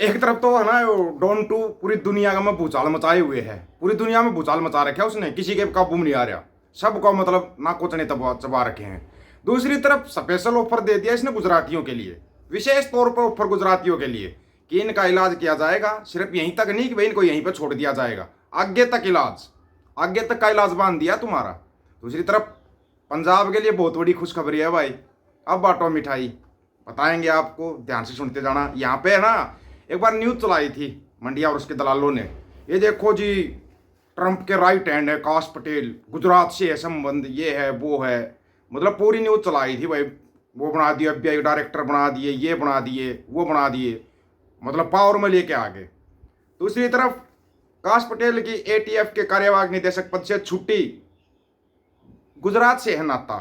एक तरफ़ तो है ना डॉन टू पूरी दुनिया का में भूचाल मचाए हुए है। पूरी दुनिया में भूचाल मचा रखे उसने, किसी के काबू में नहीं आ रहा। सब सबको मतलब ना कोचने तबा चबा रखे हैं। दूसरी तरफ़ स्पेशल ऑफ़र दे दिया इसने गुजरातियों के लिए। विशेष तौर पर ऑफ़र गुजरातियों के लिए कि इनका इलाज किया जाएगा, सिर्फ़ यहीं तक नहीं कि भाई इनको यहीं पर छोड़ दिया जाएगा। आगे तक इलाज, आगे तक का इलाज बाँध दिया तुम्हारा। दूसरी तरफ़ पंजाब के लिए बहुत बड़ी खुशखबरी है भाई। अब बाटो मिठाई। बताएँगे आपको, ध्यान से सुनते जाना। यहाँ पे है ना एक बार न्यूज़ चलाई थी मंडिया और उसके दलालों ने। ये देखो जी, ट्रंप के राइट हैंड है, काश पटेल, गुजरात से है संबंध, ये है, वो है। मतलब पूरी न्यूज़ चलाई थी भाई, वो बना दिए एफ़ डायरेक्टर बना दिए, ये बना दिए, वो बना दिए। मतलब पावर में लेके आ गए दूसरी तरफ़, काश पटेल की एटीएफ के कार्यवाहक निदेशक पद से छुट्टी। गुजरात से है नाता।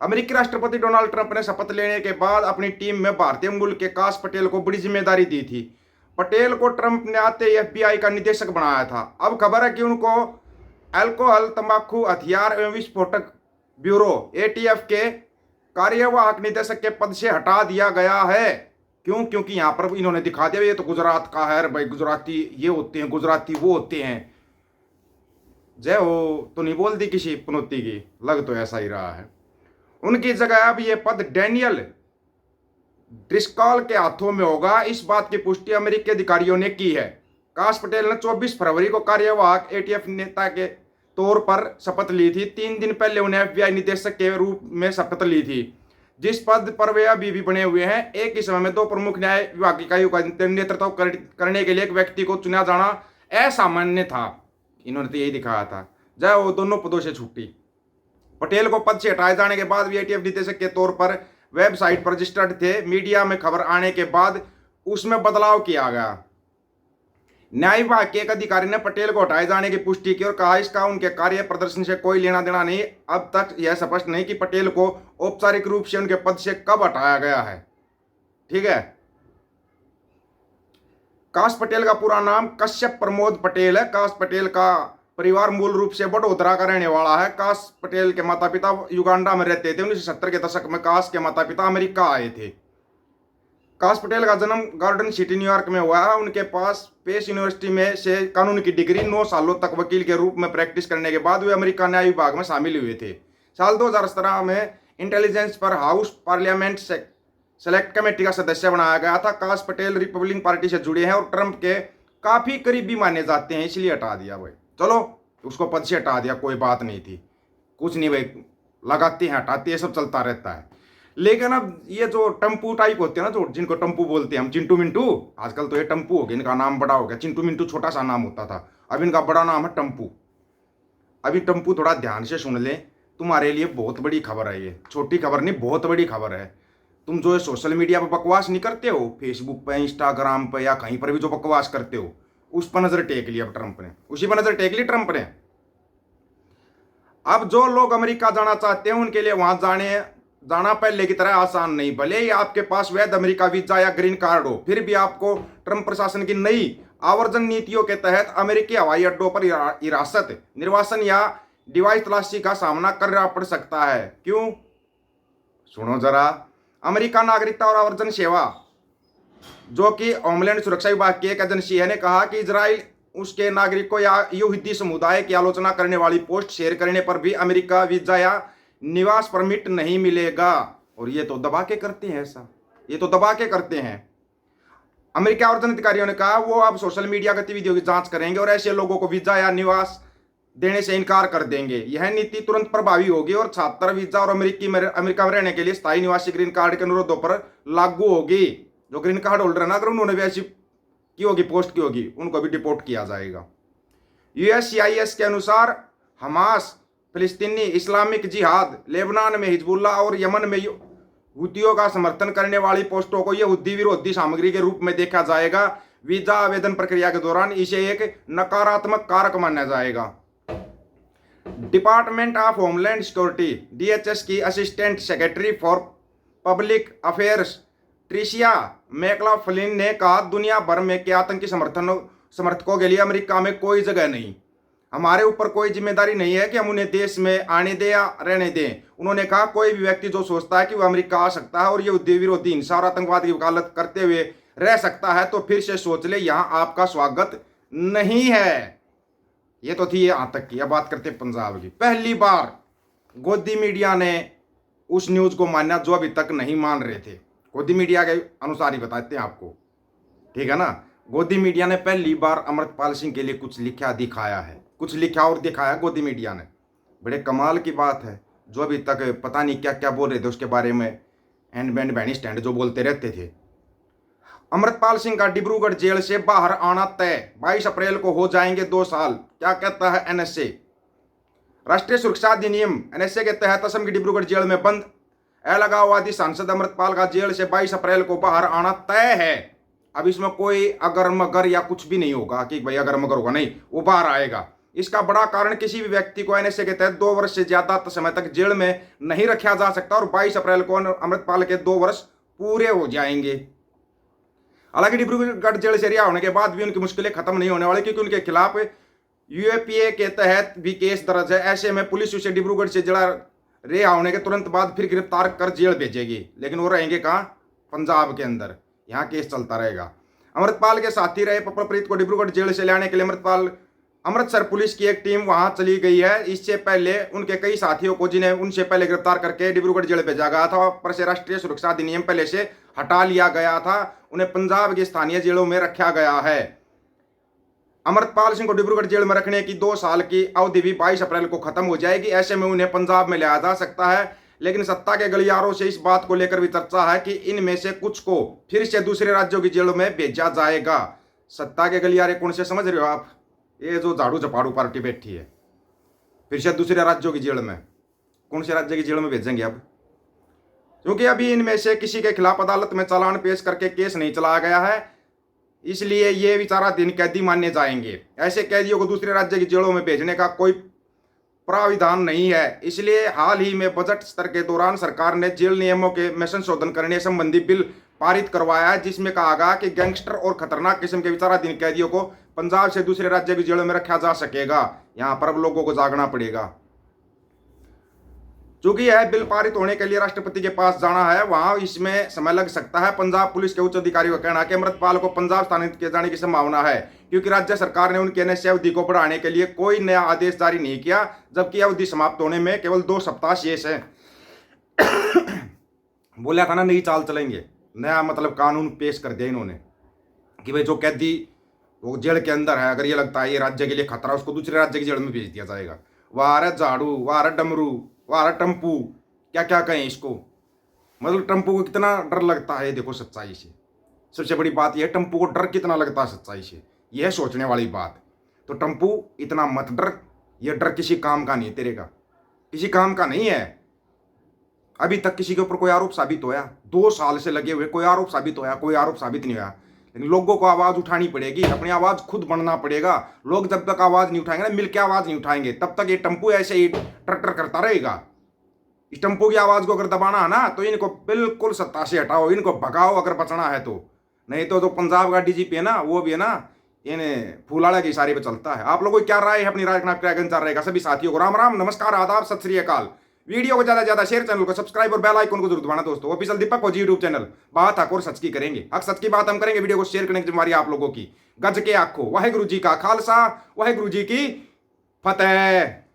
अमेरिकी राष्ट्रपति डोनाल्ड ट्रंप ने शपथ लेने के बाद अपनी टीम में भारतीय मूल के काश पटेल को बड़ी ज़िम्मेदारी दी थी। पटेल को ट्रंप ने आते एफबीआई का निदेशक बनाया था। अब खबर है कि उनको अल्कोहल, तंबाकू, हथियार एवं विस्फोटक ब्यूरो, एटीएफ के कार्यवाहक निदेशक के पद से हटा दिया गया है। क्यों? क्योंकि यहाँ पर इन्होंने दिखा दिया, ये तो गुजरात का है भाई, गुजराती ये होते हैं, गुजराती वो होते हैं। जय हो तो नहीं बोल दी किसी पनौती की, लग तो ऐसा ही रहा है। उनकी जगह अब ये पद डैनियल ड्रिस्कॉल के हाथों में होगा। इस बात की पुष्टि अमेरिकी अधिकारियों ने की है। काश पटेल ने 24 फरवरी को कार्यवाहक एटीएफ नेता के तौर पर शपथ ली थी। तीन दिन पहले उन्हें एफबीआई निदेशक के रूप में शपथ ली थी जिस पद पर वे अभी भी बने हुए हैं। एक ही समय में दो प्रमुख न्याय विभाग इकाइयों का नेतृत्व कर, करने के लिए एक व्यक्ति को चुना जाना असामान्य था। इन्होंने तो यही दिखाया था। जय वो दोनों पदों से छुट्टी। पटेल को पद से हटाए जाने के बाद भी एटीएफ निदेशक के तौर पर वेबसाइट पर रजिस्टर्ड थे, मीडिया में खबर आने के बाद उसमें बदलाव किया गया। न्याय विभाग के एक अधिकारी ने पटेल को हटाए जाने की पुष्टि की और कहा, इसका उनके कार्य प्रदर्शन से कोई लेना देना नहीं। अब तक यह स्पष्ट नहीं कि पटेल को औपचारिक रूप से उनके पद से कब हटाया गया है। ठीक है? काश पटेल का पूरा नाम कश्यप प्रमोद पटेल है। काश पटेल का परिवार मूल रूप से बड़ोदरा का रहने वाला है। काश पटेल के माता पिता युगांडा में रहते थे। उन्नीस सौ सत्तर के दशक में काश के माता पिता अमेरिका आए थे। काश पटेल का जन्म गार्डन सिटी न्यूयॉर्क में हुआ है। उनके पास पेस यूनिवर्सिटी में से कानून की डिग्री नौ सालों तक वकील के रूप में प्रैक्टिस करने के बाद वे अमेरिका न्याय विभाग में शामिल हुए थे। साल 2017 में इंटेलिजेंस पर हाउस पार्लियामेंट सेलेक्ट कमेटी का सदस्य बनाया गया था। काश पटेल रिपब्लिकन पार्टी से जुड़े हैं और ट्रंप के काफ़ी करीबी माने जाते हैं, इसलिए हटा दिया भाई चलो, उसको पद से हटा दिया, कोई बात नहीं थी। कुछ नहीं भाई, लगाते हैं, हटाते हैं सब चलता रहता है। लेकिन अब ये जो टम्पू टाइप होते हैं ना, जो जिनको टम्पू बोलते हैं, हम चिंटू मिंटू, आजकल तो ये टम्पू हो गया इनका नाम बड़ा हो गया। चिंटू मिंटू छोटा सा नाम होता था, अब इनका बड़ा नाम है टम्पू अभी टम्पू थोड़ा ध्यान से सुन लें, तुम्हारे लिए बहुत बड़ी खबर है ये। छोटी खबर नहीं, बहुत बड़ी खबर है। तुम जो सोशल मीडिया पर बकवास नहीं करते हो फेसबुक पर इंस्टाग्राम पर या कहीं पर भी जो बकवास करते हो उस पर नज़र टेक ली अब ट्रंप ने। उसी पर नज़र टेक ली ट्रंप ने। अब जो लोग अमेरिका जाना चाहते हैं, उनके लिए वहाँ जाने, जाना पहले की तरह आसान नहीं। भले ही आपके पास वैध अमेरिका वीज़ा या ग्रीन कार्ड हो, फिर भी आपको ट्रंप प्रशासन की नई आवर्जन नीतियों के तहत अमेरिकी हवाई अड्डों पर हिरासत निर्वासन या डिवाइस तलाशी का सामना करना पड़ सकता है। क्यों? सुनो जरा। अमेरिका नागरिकता और आवर्जन सेवा जो कि होमलैंड सुरक्षा विभाग की एक एजेंसी है, ने कहा कि इसराइल उसके नागरिकों या यहूदी समुदाय की आलोचना करने वाली पोस्ट शेयर करने पर भी अमेरिका वीज़ा या निवास परमिट नहीं मिलेगा। और ये तो दबा के करते हैं ऐसा। ये तो दबा के करते हैं। अमेरिका आवर्जन अधिकारियों ने कहा, वो अब सोशल मीडिया गतिविधियों की जाँच करेंगे और ऐसे लोगों को वीज़ा या निवास देने से इनकार कर देंगे। यह नीति तुरंत प्रभावी होगी और छात्र वीज़ा और अमेरिकी अमेरिका में रहने के लिए स्थायी निवासी ग्रीन कार्ड के अनुरोधों पर लागू होगी। जो ग्रीन कार्ड होल्डर है ना, अगर उन्होंने भी ऐसी की होगी, पोस्ट की होगी, उनको भी डिपोर्ट किया जाएगा। यूएससीआईएस के अनुसार हमास, फिलिस्तीनी, इस्लामिक जिहाद, लेबनान में हिजबुल्ला और यमन में हुतियों का समर्थन करने वाली पोस्टों को यहूदी विरोधी सामग्री के रूप में देखा जाएगा। वीज़ा आवेदन प्रक्रिया के दौरान इसे एक नकारात्मक कारक माना जाएगा। Department of homeland security DHS की assistant secretary for public affairs Tricia McLaughlin ने कहा, दुनिया भर में के आतंकी समर्थन, समर्थकों के लिए अमेरिका में कोई जगह नहीं। हमारे ऊपर कोई ज़िम्मेदारी नहीं है कि हम उन्हें देश में आने दें या रहने दें। उन्होंने कहा, कोई भी व्यक्ति जो सोचता है कि वह अमेरिका आ सकता है और ये विरोधी हिंसा और आतंकवाद की वकालत करते हुए रह सकता है तो फिर से सोच ले, यहाँ आपका स्वागत नहीं है। ये तो थी यहाँ तक की। अब बात करते पंजाब की। पहली बार गोदी मीडिया ने उस न्यूज़ को माना जो अभी तक नहीं मान रहे थे। गोदी मीडिया के अनुसार ही बताते हैं आपको। ठीक है ना? गोदी मीडिया ने पहली बार अमृतपाल सिंह के लिए कुछ लिखा दिखाया है। कुछ लिखा और दिखाया गोदी मीडिया ने। बड़े कमाल की बात है। जो अभी तक पता नहीं क्या क्या बोल रहे थे उसके बारे में एंड बैंड बैनी स्टैंड जो बोलते रहते थे। अमृतपाल सिंह का डिब्रूगढ़ जेल से बाहर आना तय। 22 अप्रैल को हो जाएँगे दो साल। क्या कहता है एनएसए? राष्ट्रीय सुरक्षा अधिनियम एनएसए के तहत असम की डिब्रूगढ़ जेल में बंद। अलगाववादी सांसद अमृतपाल का जेल से 22 अप्रैल को बाहर आना तय है। अब इसमें कोई अगर मगर या कुछ भी नहीं होगा। कि भाई अगर मगर होगा, नहीं, वो बाहर आएगा। इसका बड़ा कारण किसी भी व्यक्ति को एनएसए के तहत दो वर्ष से ज़्यादा समय तक जेल में नहीं रखा जा सकता और 22 अप्रैल को अमृतपाल के दो वर्ष पूरे हो जाएँगे। हालाँकि डिब्रूगढ़ जेल से रिहा होने के बाद भी उनकी मुश्किलें खत्म नहीं होने वाली क्योंकि उनके खिलाफ यूएपीए के तहत भी केस दर्ज है। ऐसे में पुलिस उसे डिब्रूगढ़ से जड़ा रिहा होने के तुरंत बाद फिर गिरफ़्तार कर जेल भेजेगी। लेकिन वो रहेंगे कहाँ? पंजाब के अंदर। यहाँ केस चलता रहेगा। अमृतपाल के साथी रहे पपलप्रीत को डिब्रूगढ़ जेल से लाने के लिए अमृतपाल। अमृतसर पुलिस की एक टीम वहाँ चली गई है। इससे पहले उनके कई साथियों को जिन्हें उनसे पहले गिरफ़्तार करके डिब्रूगढ़ जेल भेजा गया था पर से राष्ट्रीय सुरक्षा अधिनियम पहले से हटा लिया गया था। उन्हें पंजाब की स्थानीय जेलों में रखा गया है। अमृतपाल सिंह को डिब्रूगढ़ जेल में रखने की दो साल की अवधि भी बाईस अप्रैल को खत्म हो जाएगी, ऐसे में उन्हें पंजाब में लिया जा सकता है। लेकिन सत्ता के गलियारों से इस बात को लेकर भी चर्चा है कि इनमें से कुछ को फिर से दूसरे राज्यों की जेलों में भेजा जाएगा। सत्ता के गलियारे कौन से समझ रहे हो आप? ये जो झाड़ू झपाड़ू पार्टी बैठी है, फिर से दूसरे राज्यों की जेल में। कौन से राज्य की जेल में भेजेंगे अब? क्योंकि अभी इनमें से किसी के खिलाफ अदालत में चालान पेश करके केस नहीं चलाया गया है। इसलिए ये विचाराधीन कैदी माने जाएँगे। ऐसे कैदियों को दूसरे राज्य की जेलों में भेजने का कोई प्राविधान नहीं है। इसलिए हाल ही में बजट स्तर के दौरान सरकार ने जेल नियमों के में संशोधन करने संबंधी बिल पारित करवाया जिसमें कहा गया कि गैंगस्टर और खतरनाक किस्म के विचाराधीन कैदियों को पंजाब से दूसरे राज्य की जेलों में रखा जा सकेगा। यहाँ पर अब लोगों को जागना पड़ेगा। चूँकि यह बिल पारित होने के लिए राष्ट्रपति के पास जाना है, वहाँ इसमें समय लग सकता है। पंजाब पुलिस के उच्च अधिकारी का कहना है कि अमृतपाल को पंजाब स्थानांतरित किए जाने की संभावना है, क्योंकि राज्य सरकार ने उनकी एनएसए अवधि को बढ़ाने के लिए कोई नया आदेश जारी नहीं किया, जबकि अवधि समाप्त होने में केवल दो सप्ताह शेष है। बोला था ना, नई चाल चलेंगे। नया मतलब कानून पेश कर दिया इन्होंने कि भाई जो कैदी वो जेल के अंदर है, अगर ये लगता है ये राज्य के लिए खतरा उसको दूसरे राज्य की जेल में भेज दिया जाएगा। वाह झाड़ू वाह डमरू वाह टम्पू क्या क्या कहें इसको? मतलब टम्पू को कितना डर लगता है, देखो सच्चाई से। सबसे बड़ी बात यह टम्पू को डर कितना लगता है सच्चाई से? यह सोचने वाली बात। तो टम्पू इतना मत डर। यह डर किसी काम का नहीं है तेरे का। किसी काम का नहीं है। अभी तक किसी के ऊपर कोई आरोप साबित होया। दो साल से लगे हुए, कोई आरोप साबित होया, कोई आरोप साबित नहीं होया। लेकिन लोगों को आवाज़ उठानी पड़ेगी, अपनी आवाज़ खुद बनना पड़ेगा। लोग जब तक आवाज़ नहीं उठाएँगे ना मिलकर आवाज़ नहीं उठाएँगे, तब तक ये टम्पू ऐसे ही ट्रैक्टर करता रहेगा। इस टम्पू की आवाज़ को अगर दबाना है ना तो इनको बिल्कुल सत्ता से हटाओ, इनको भगाओ अगर बचना है तो। नहीं तो जो पंजाब का डीजीपी है ना, वो भी है ना इन्हें फूलाड़ा के इशारे पे चलता है। आप लोगों की क्या राय है अपनी राय क्या रहेगा? सभी साथियों को राम राम नमस्कार, आदाब, सत श्री अकाल। वीडियो को ज़्यादा ज़्यादा शेयर चैनल को सब्सक्राइब और बेल आइकन को ज़रूर दबाना दोस्तों। ऑफिशियल दीपक को यूट्यूब चैनल बात हक और सच की करेंगे। हक सच की बात हम करेंगे वीडियो को शेयर करने की जिम्मेवारी आप लोगों की। गज के आखो वाहे गुरु जी का खालसा वाहे गुरु जी की फतेह।